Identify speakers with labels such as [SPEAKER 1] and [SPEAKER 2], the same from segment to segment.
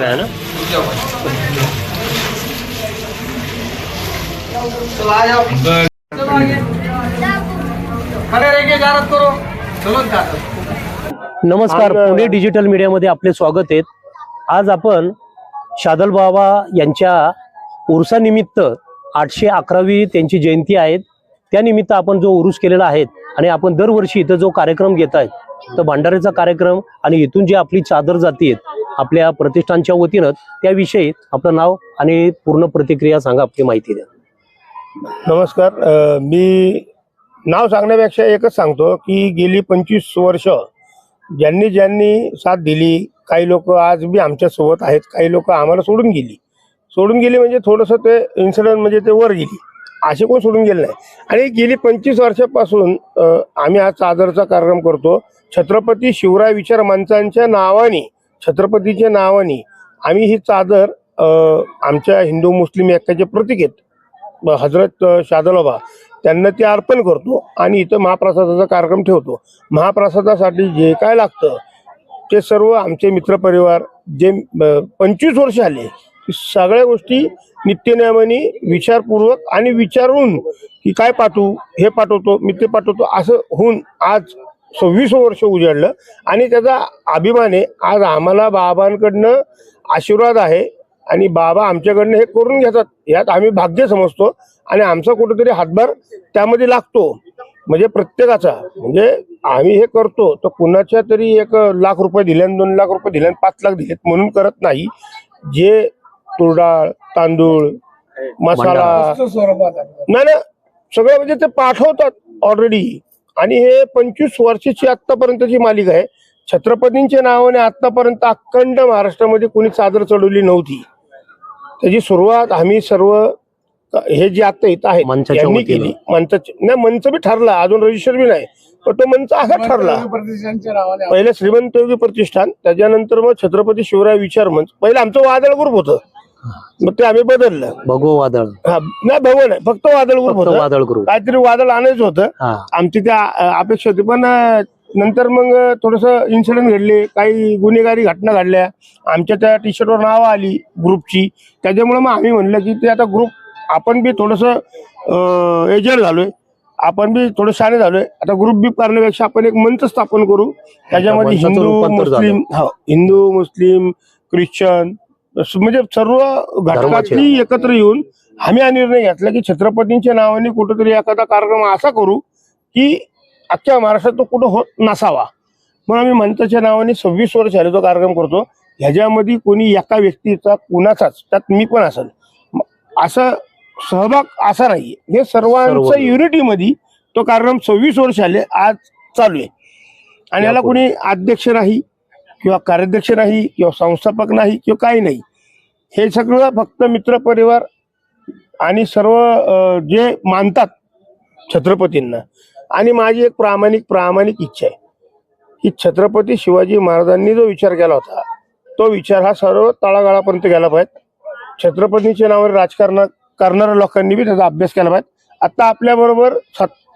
[SPEAKER 1] है ना
[SPEAKER 2] चलो आ जाओ चलो आगे खड़े रह के इजाजत करो चलो इजाजत
[SPEAKER 1] नमस्कार पुणे डिजिटल मीडियामध्ये आपले स्वागत आहे. आज आपण शादल बाबा यांच्या उरुसानिमित्त आठशे अकरावी त्यांची जयंती आहे त्यानिमित्त आपण जो उरुस केलेला आहे आणि आपण दरवर्षी इथं जो कार्यक्रम घेत आहेत तर भांडाऱ्याचा कार्यक्रम आणि इथून जी आपली चादर जाती आपल्या प्रतिष्ठानच्या वतीनं त्याविषयी आपलं नाव आणि पूर्ण प्रतिक्रिया सांगा आपली माहिती द्या.
[SPEAKER 3] नमस्कार. मी नाव सांगण्यापेक्षा एकच सांगतो की गेली पंचवीस वर्ष ज्यांनी ज्यांनी साथ दिली काही लोक आज बी आमच्यासोबत आहेत काही लोक आम्हाला सोडून गेली. सोडून गेली म्हणजे थोडंसं ते इन्सिडेंट म्हणजे ते वर गेली. असे कोण सोडून गेले नाही. आणि गेली पंचवीस वर्षापासून आम्ही हा चादरचा कार्यक्रम करतो. छत्रपती शिवराय विचार मंचांच्या नावाने छत्रपतीच्या नावाने आम्ही ही चादर आमच्या हिंदू मुस्लिम ऐक्याचे प्रतीक आहेत. हजरत शादलोबा त्यांना ते अर्पण करतो आणि इथं महाप्रसादाचा कार्यक्रम ठेवतो. महाप्रसादासाठी जे काय लागतं ते सर्व आमचे मित्रपरिवार जे पंचवीस वर्ष आले सगळ्या गोष्टी नित्यनियमाने विचारपूर्वक आणि विचारून की काय पाठवू हे पाठवतो मी ते पाठवतो असं होऊन आज सव्वीस वर्ष उजाडलं. आणि त्याचा अभिमान आहे आज आम्हाला बाबांकडनं आशीर्वाद आहे आणि बाबा आमच्याकडनं हे करून घेतात यात आम्ही भाग्य समजतो आणि आमचा कुठेतरी हातभार त्यामध्ये लागतो. म्हणजे प्रत्येकाचा म्हणजे आम्ही हे करतो तर कुणाच्या तरी एक लाख रुपये दिल्यान दोन लाख रुपये दिल्यान पाच लाख दिलेत म्हणून करत नाही. जे तुरडाळ तांदूळ मसाला. नाही ना सगळं म्हणजे ते पाठवतात ऑलरेडी आणि हे पंचवीस वर्षाची आतापर्यंतची मालिका आहे. छत्रपतींच्या नावाने आतापर्यंत अखंड महाराष्ट्रामध्ये कोणी चादर चढवली नव्हती. त्याची सुरुवात आम्ही सर्व हे जे आता इथं आहेत
[SPEAKER 1] मंचाच्या
[SPEAKER 3] यांनी
[SPEAKER 1] वतीनं.
[SPEAKER 3] केली. मंचाचे नाही मंच बी ठरला. अजून रजिस्टर बी नाही. पण तो मंच असा ठरला. पहिले श्रीमंत योगी प्रतिष्ठान त्याच्यानंतर मग छत्रपती शिवराय विचार मंच. पहिलं आमचं वादळ ग्रुप होतं. मग ते आम्ही बदललं.
[SPEAKER 1] भगव वादळ.
[SPEAKER 3] हा, नाही भवन आहे फक्त वादळ ग्रुप
[SPEAKER 1] फक्त
[SPEAKER 3] होतं.
[SPEAKER 1] वादळ करू
[SPEAKER 3] काहीतरी वादळ आणायचं होतं.
[SPEAKER 1] हा.
[SPEAKER 3] आमची त्या अ, अपेक्षा होती पण अ, नंतर मग थोडस इन्सिडेंट घडले. काही गुन्हेगारी घटना घडल्या. आमच्या त्या टी शर्टवर नावं आली ग्रुपची त्याच्यामुळे मग आम्ही म्हणलं की ते आता ग्रुप आपण बी थोडस एजंट झालोय. आपण बी थोडं शाणे झालोय. आता ग्रुप बी करण्यापेक्षा आपण एक मंच स्थापन करू. त्याच्यामध्ये
[SPEAKER 1] मंचाचं
[SPEAKER 3] हिंदू
[SPEAKER 1] रूपांतर झालं.
[SPEAKER 3] मुस्लिम हो, हिंदू मुस्लिम ख्रिश्चन म्हणजे सर्व घटकातली एकत्र येऊन आम्ही हा निर्णय घेतला की छत्रपतींच्या नावाने कुठेतरी एखादा कार्यक्रम असा करू की अख्ख्या महाराष्ट्रात तो कुठं होत नसावा. म्हणून आम्ही मंचाच्या नावाने सव्वीस वर्ष झाले तो कार्यक्रम करतो. ह्याच्यामध्ये कोणी एका व्यक्तीचा कुणाचाच त्यात मी पण असेल. असं सहभाग असा नाही हे सर्वांचं
[SPEAKER 1] सर्व.
[SPEAKER 3] युनिटीमध्ये तो कार्यक्रम सव्वीस वर्ष आले आज चालू आहे. आणि याला. कोणी अध्यक्ष नाही. किंवा कार्याध्यक्ष नाही किंवा संस्थापक नाही किंवा काही नाही. हे सगळं फक्त मित्रपरिवार आणि सर्व जे मानतात छत्रपतींना. आणि माझी एक प्रामाणिक प्रामाणिक इच्छा आहे की छत्रपती शिवाजी महाराजांनी जो विचार केला होता तो विचार हा सर्व तळागाळापर्यंत गेला पाहिजे. छत्रपतींच्या नावावर राजकारण करणाऱ्या लोकांनी बी त्याचा अभ्यास केला पाहिजे. आता आपल्याबरोबर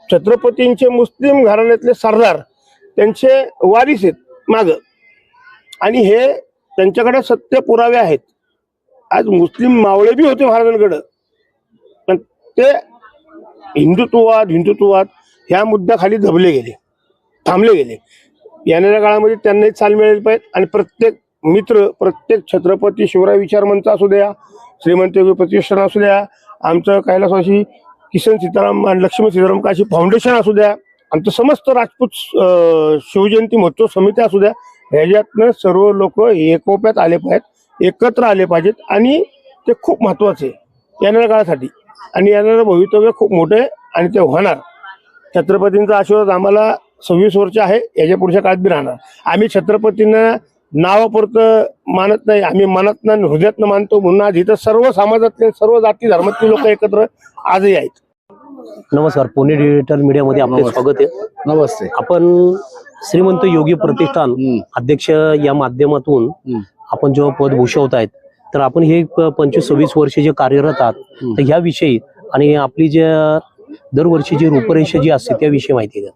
[SPEAKER 3] छत्रपतींचे मुस्लिम घराण्यातले सरदार त्यांचे वारिस आहेत माग. आणि हे त्यांच्याकडे सत्य पुरावे आहेत. आज मुस्लिम मावळे बी होते महाराजांकडं. पण ते हिंदुत्ववाद हिंदुत्ववाद ह्या मुद्द्याखाली दबले गेले थांबले गेले. येणाऱ्या काळामध्ये त्यांनाही चाल मिळाली पाहिजे आणि प्रत्येक मित्र प्रत्येक छत्रपती शिवराय विचार मंच असू द्या श्रीमंत योगी प्रतिष्ठान असू द्या आमचं कैलासवाशी किशन सीताराम आणि लक्ष्मी सीताराम काशी फाउंडेशन असू द्या आमचं समस्त राजपूत शिवजयंती महोत्सव समिती असू द्या ह्याच्यातनं सर्व लोक एकोप्यात आले पाहिजेत एकत्र आले पाहिजेत आणि ते खूप महत्त्वाचे आहे येणाऱ्या काळासाठी. आणि येणारं भवितव्य खूप मोठं आहे आणि ते होणार. छत्रपतींचा आशीर्वाद आम्हाला सव्वीस वर्ष आहे याच्या पुढच्या काळात बी राहणार. आम्ही छत्रपतींना नावापुरतं मानत नाही आम्ही मनात हृदयातनं मानतो म्हणून आज इथं सर्व समाजातले सर्व जाती धर्मातले लोक एकत्र आजही आहेत.
[SPEAKER 1] नमस्कार पुणे डिजिटल मीडियामध्ये आपले स्वागत आहे.
[SPEAKER 4] नमस्ते.
[SPEAKER 1] आपण श्रीमंत योगी प्रतिष्ठान अध्यक्ष या माध्यमातून आपण जेव्हा पद भूषवत आहेत तर आपण हे पंचवीस सव्वीस वर्ष जे कार्यरत आहात तर ह्याविषयी आणि आपली जे दरवर्षी जी रूपरेषा जी असते त्याविषयी माहिती द्या.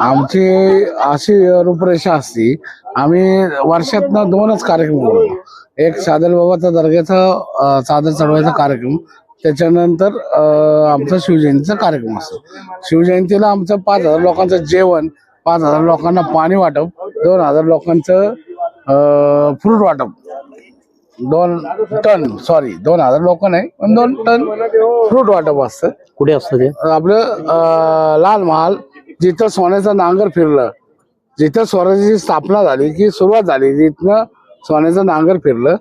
[SPEAKER 4] आमची अशी रूपरेषा असती आम्ही वर्षातनं दोनच कार्यक्रम करतो एक सादल बाबाचा दर्ग्याचा चादर चढवायचा कार्यक्रम त्याच्यानंतर अं, आमचा शिवजयंतीचा कार्यक्रम असतो. शिवजयंतीला आमचं पाच हजार लोकांचं जेवण पाच हजार लोकांना पाणी वाटप दोन हजार लोकांचं फ्रूट वाटप. दोन टन सॉरी दोन हजार लोक नाही पण दोन टन फ्रूट वाटप असतं.
[SPEAKER 1] कुठे असतं ते?
[SPEAKER 4] आपलं लाल महाल जिथं सोन्याचं नांगर फिरलं. जिथं स्वराज्याची स्थापना झाली की सुरुवात झाली जिथनं सोन्याचं नांगर फिरलं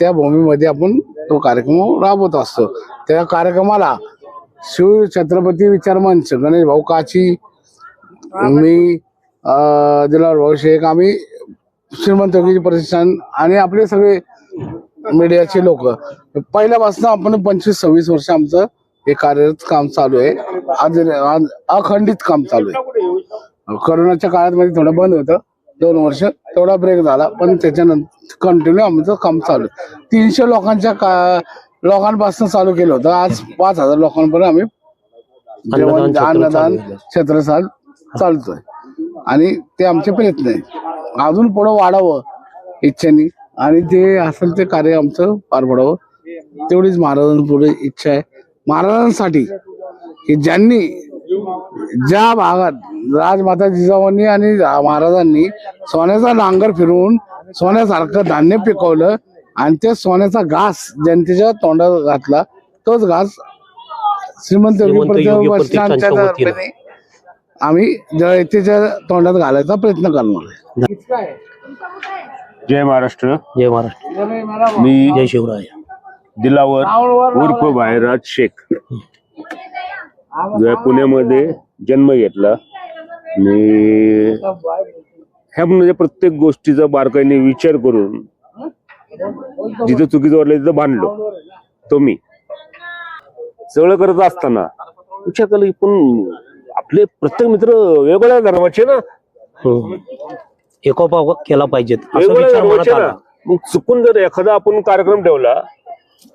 [SPEAKER 4] त्या भूमीमध्ये आपण तो कार्यक्रम राबवत असतो. त्या कार्यक्रमाला शिव छत्रपती विचार मंच गणेश भाऊ काची मी दिलावर भाऊ शेख आम्ही श्रीमंत प्रतिष्ठान आणि आपले सगळे मीडियाचे लोक. पहिल्यापासून आपण पंचवीस सव्वीस वर्ष आमचं हे कार्यरत काम चालू आहे. आज अखंडित काम चालू आहे. करोनाच्या काळात मध्ये थोडं बंद होतं. दोन वर्ष थोडा ब्रेक झाला पण त्याच्यानंतर कंटिन्यू आमचं काम चालू आहे. तीनशे लोकांच्या का लोकांपासून चालू केलं होतं. आज पाच हजार लोकांपर्यंत आम्ही
[SPEAKER 1] अन्नदान छत्र
[SPEAKER 4] चालतोय. आणि ते आमचे प्रयत्न आहेत. अजून पुढं वाढावं इच्छेने. आणि ते असेल ते कार्य आमचं पार पडावं. तेवढीच महाराजांपुढे इच्छा आहे. महाराजांसाठी की ज्यांनी ज्या भागात राजमाता जिजाऊंनी आणि महाराजांनी सोन्याचा नांगर फिरवून सोन्यासारखं धान्य पिकवलं आणि ते सोन्याचा घास जनतेच्या तोंडात घातला तोच घास श्रीमंत आम्ही जनतेच्या तोंडात घालायचा प्रयत्न करणार. आहे
[SPEAKER 5] जय महाराष्ट्र.
[SPEAKER 1] जय महाराष्ट्र.
[SPEAKER 5] मी
[SPEAKER 1] जय शिवराय.
[SPEAKER 5] दिलावर उर्फ भायराज शेख. पुण्यामध्ये जन्म घेतला. आणि ह्या म्हणजे प्रत्येक गोष्टीचा बारकाईने विचार करून जिथं चुकीचं वाटलं तिथं भांडलो तो मी. सगळं करत असताना. विचार केला पण आपले प्रत्येक मित्र वेगवेगळ्या धर्माचे ना?
[SPEAKER 1] हम्म. एकोपा केला पाहिजेत असा
[SPEAKER 5] वेगवेगळ्या
[SPEAKER 1] विचार मनात
[SPEAKER 5] धर्माचे ना?
[SPEAKER 1] आला.
[SPEAKER 5] मग चुकून जर एखादा आपण कार्यक्रम ठेवला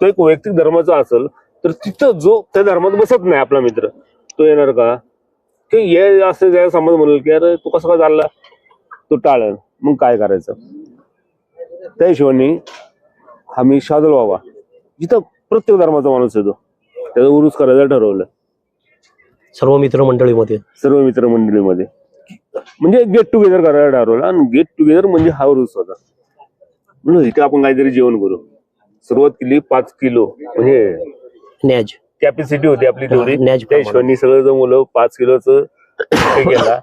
[SPEAKER 5] तो एक वैयक्तिक धर्माचा असेल तर तिथं जो त्या धर्मात बसत नाही आपला मित्र तो येणार का? की हे असं ज्या समज म्हणेल की अरे तू कसं काय चालला? तो टाळल. मग काय करायचं? त्या हिशोबाने आम्ही शादल बाबा जिथं प्रत्येक धर्माचा माणूस येतो त्याचा उरूस करायचं ठरवलं.
[SPEAKER 1] सर्व मित्रमंडळीमध्ये.
[SPEAKER 5] सर्व मित्रमंडळीमध्ये. म्हणजे गेट टुगेदर करायला ठरवलं आणि गेट टुगेदर म्हणजे हा उरूस होता. म्हणून इथे आपण काहीतरी जेवण करू. सुरुवात केली पाच किलो. म्हणजे
[SPEAKER 1] न्याज.
[SPEAKER 5] कॅपॅसिटी होती आपली तेवढी.
[SPEAKER 1] न्याज
[SPEAKER 5] त्या हिशोबाने सगळं मुलं पाच किलोच हे केला.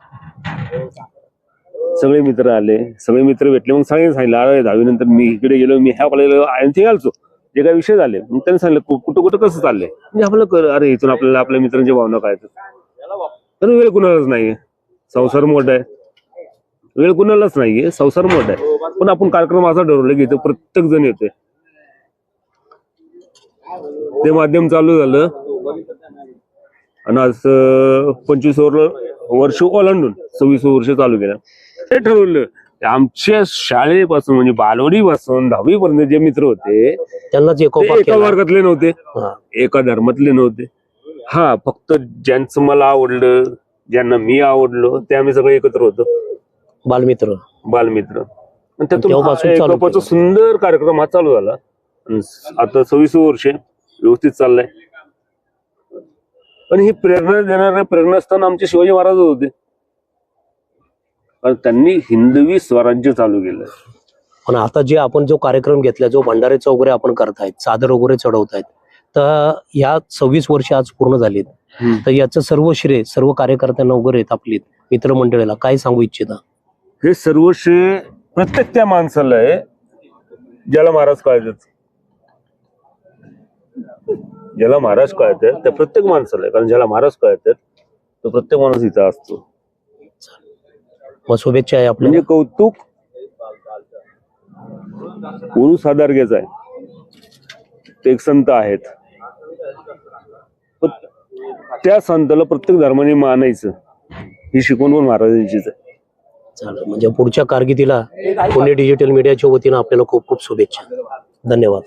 [SPEAKER 5] सगळे मित्र आले. सगळे मित्र भेटले. मग सांगितलं सांगितलं अरे दहावी नंतर मी इकडे गेलो. मी ह्या कॉलेजला आणखी घालतो. जे काही विषय झाले मग त्यांनी सांगितलं कुठं कुठं कसं चाललंय? म्हणजे आपलं कर अरे इथून आपल्याला आपल्या मित्रांच्या भावना काय तर. वेळ कुणालाच नाहीये. संसार मोठा आहे. वेळ कुणालाच नाहीये. संसार मोठा आहे. पण आपण कार्यक्रम असा ठरवला की इथं प्रत्येक जण येतोय. ते माध्यम चालू झालं. आणि आज पंचवीस वर्ष ओलांडून सव्वीस वर्ष चालू केलं. ते ठरवलं. आमच्या शाळेपासून म्हणजे बालवडीपासून दहावी पर्यंत जे मित्र होते
[SPEAKER 1] त्यांनाच
[SPEAKER 5] ते एका वर्गातले नव्हते. एका धर्मातले नव्हते. हा फक्त ज्यांचं मला आवडलं ज्यांना मी आवडलो ते आम्ही सगळे एकत्र होतो.
[SPEAKER 1] बालमित्र.
[SPEAKER 5] बालमित्र. आणि त्यातून हा. सुंदर कार्यक्रम हा चालू झाला. आणि आता सव्वीस वर्ष व्यवस्थित चाललाय. पण ही प्रेरणा देणारे प्रेरणास्थान आमचे शिवाजी महाराज होते. कारण त्यांनी हिंदवी स्वराज्य चालू केलं
[SPEAKER 1] पण आता जे आपण जो कार्यक्रम घेतला जो भंडाऱ्याचा वगैरे आपण करतायत चादर वगैरे चढवतायत तर ह्या सव्वीस वर्ष आज पूर्ण झालीत. तर याचं सर्व श्रेय सर्व कार्यकर्त्यांना वगैरे आपली मित्रमंडळीला. काय सांगू इच्छिता?
[SPEAKER 5] हे सर्व श्रेय प्रत्येक त्या माणसाला आहे ज्याला महाराज कळतात. ज्याला महाराज कळतात त्या प्रत्येक माणसाला आहे. कारण ज्याला महाराज कळतात तो प्रत्येक माणूस इथं असतो.
[SPEAKER 1] मग शुभेच्छा आहे आपल्या
[SPEAKER 5] म्हणजे कौतुक गुरु सादारगेचा आहे. ते एक संत आहेत. त्या संताला प्रत्येक धर्माने मानायचं. ही शिकवण पण महाराजांचीच आहे.
[SPEAKER 1] चालेल. म्हणजे पुढच्या कारकिर्दीला पुणे डिजिटल मीडियाच्या वतीनं आपल्याला खूप खूप शुभेच्छा. धन्यवाद.